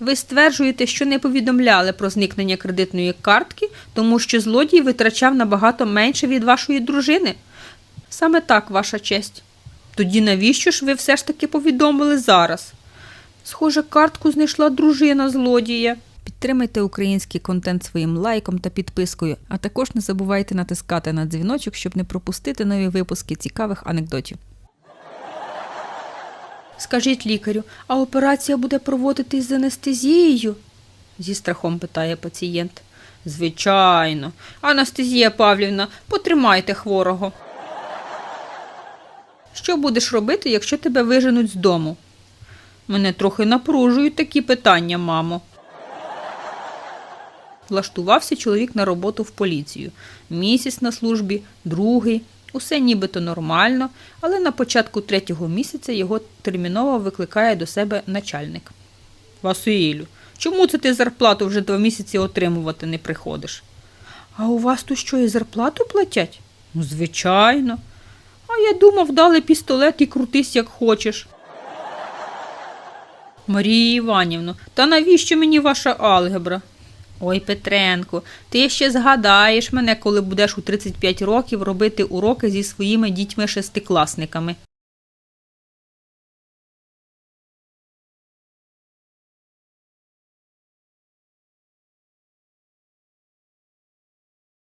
Ви стверджуєте, що не повідомляли про зникнення кредитної картки, тому що злодій витрачав набагато менше від вашої дружини? Саме так, ваша честь. Тоді навіщо ж ви все ж таки повідомили зараз? Схоже, картку знайшла дружина злодія. Підтримайте український контент своїм лайком та підпискою, а також не забувайте натискати на дзвіночок, щоб не пропустити нові випуски цікавих анекдотів. Скажіть лікарю, а операція буде проводитись з анестезією? зі страхом питає пацієнт. Звичайно. Анестезія Павлівна, потримайте хворого. Що будеш робити, якщо тебе виженуть з дому? Мене трохи напружують такі питання, мамо. Влаштувався чоловік на роботу в поліцію. Місяць на службі, другий. Усе нібито нормально, але на початку третього місяця його терміново викликає до себе начальник. Василю, чому це ти зарплату вже два місяці отримувати не приходиш? А у вас тут що і зарплату платять? Ну, звичайно. А я думав, дали пістолет і крутись як хочеш. Марія Іванівно, та навіщо мені ваша алгебра? Ой, Петренко, ти ще згадаєш мене, коли будеш у 35 років робити уроки зі своїми дітьми-шестикласниками.